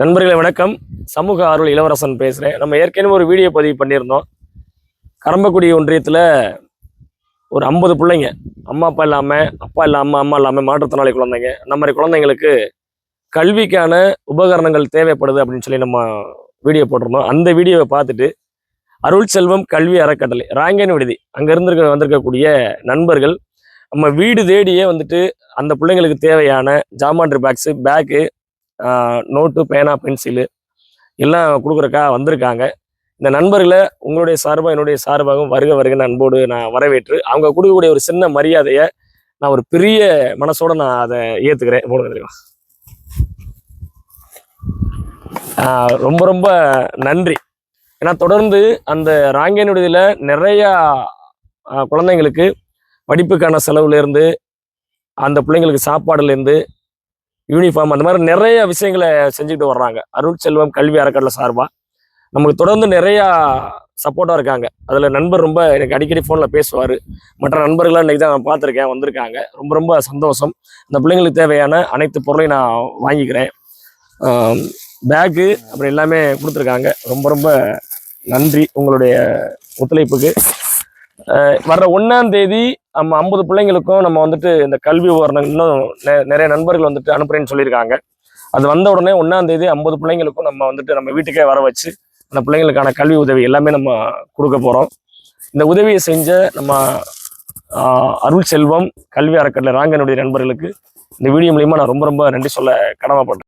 நண்பர்களே வணக்கம். சமூக ஆர்வல் இளவரசன் பேசுகிறேன் நம்ம ஏற்கனவே ஒரு வீடியோ பதிவு பண்ணியிருந்தோம். கரம்பக்குடி ஒன்றியத்தில் ஒரு ஐம்பது பிள்ளைங்க. அம்மா அப்பா இல்லாமல் அப்பா இல்லாமல் அம்மா இல்லாமல் மாற்றுத்திறனாளி குழந்தைங்க. அந்த மாதிரி குழந்தைங்களுக்கு கல்விக்கான உபகரணங்கள் தேவைப்படுது அப்படின்னு சொல்லி நம்ம வீடியோ போட்டிருந்தோம். அந்த வீடியோவை பார்த்துட்டு அருள் செல்வம் கல்வி அறக்கட்டளை ராங்கேன் விடுதி அங்கே இருந்துருக்க வந்திருக்கக்கூடிய நண்பர்கள் நம்ம வீடு தேடியே வந்துட்டு அந்த பிள்ளைங்களுக்கு தேவையான ஜாமான்ட்ரி பாக்ஸு பேக்கு நோட்டு பேனா பென்சிலு எல்லாம் கொடுக்குறக்கா வந்திருக்காங்க. இந்த நண்பர்களை உங்களுடைய சார்பாக என்னுடைய சார்பாகவும் வருக வருக அன்போடு நான் வரவேற்று அவங்க கொடுக்கக்கூடிய ஒரு சின்ன மரியாதையை நான் ஒரு பெரிய மனசோட நான் அதை ஏற்றுக்கிறேன் போடுங்க தெரியுமா ரொம்ப ரொம்ப நன்றி. ஏன்னா தொடர்ந்து அந்த ராங்கேனுடையதில் நிறையா குழந்தைங்களுக்கு படிப்புக்கான செலவுலேருந்து அந்த பிள்ளைங்களுக்கு சாப்பாடுலேருந்து யூனிஃபார்ம் அந்த மாதிரி நிறைய விஷயங்களை செஞ்சுக்கிட்டு வர்றாங்க. அருள் செல்வம் கல்வி அறக்கட்டளை சார்பாக நமக்கு தொடர்ந்து நிறையா சப்போர்ட்டாக இருக்காங்க. அதில் நண்பர் ரொம்ப எனக்கு அடிக்கடி ஃபோனில் பேசுவார். மற்ற நண்பர்களாக இன்றைக்கி தான் நான் பார்த்துருக்கேன் வந்திருக்காங்க. ரொம்ப ரொம்ப சந்தோஷம். இந்த பிள்ளைங்களுக்கு தேவையான அனைத்து பொருளையும் நான் வாங்கிக்கிறேன். பேக்கு அப்புறம் எல்லாமே கொடுத்துருக்காங்க. ரொம்ப ரொம்ப நன்றி உங்களுடைய ஒத்துழைப்புக்கு. வர்ற ஒன்றாம் தேதி நம்ம ஐம்பது பிள்ளைங்களுக்கும் நம்ம வந்துட்டு இந்த கல்வி உபகரணம் இன்னும் நெ- நிறைய நண்பர்கள் வந்துட்டு அனுப்புறேன்னு சொல்லியிருக்காங்க. அது வந்த உடனே ஒன்றாம் தேதி ஐம்பது பிள்ளைங்களுக்கும் நம்ம வந்துட்டு நம்ம வீட்டுக்கே வர வச்சு அந்த பிள்ளைங்களுக்கான கல்வி உதவி எல்லாமே நம்ம கொடுக்க போகிறோம் இந்த உதவியை செஞ்ச நம்ம அருள் செல்வம் கல்வி அறக்கட்டளை ராங்கனுடைய நண்பர்களுக்கு இந்த வீடியோ மூலியமாக நான் ரொம்ப ரொம்ப நன்றி சொல்ல கடமைப்பட்டேன்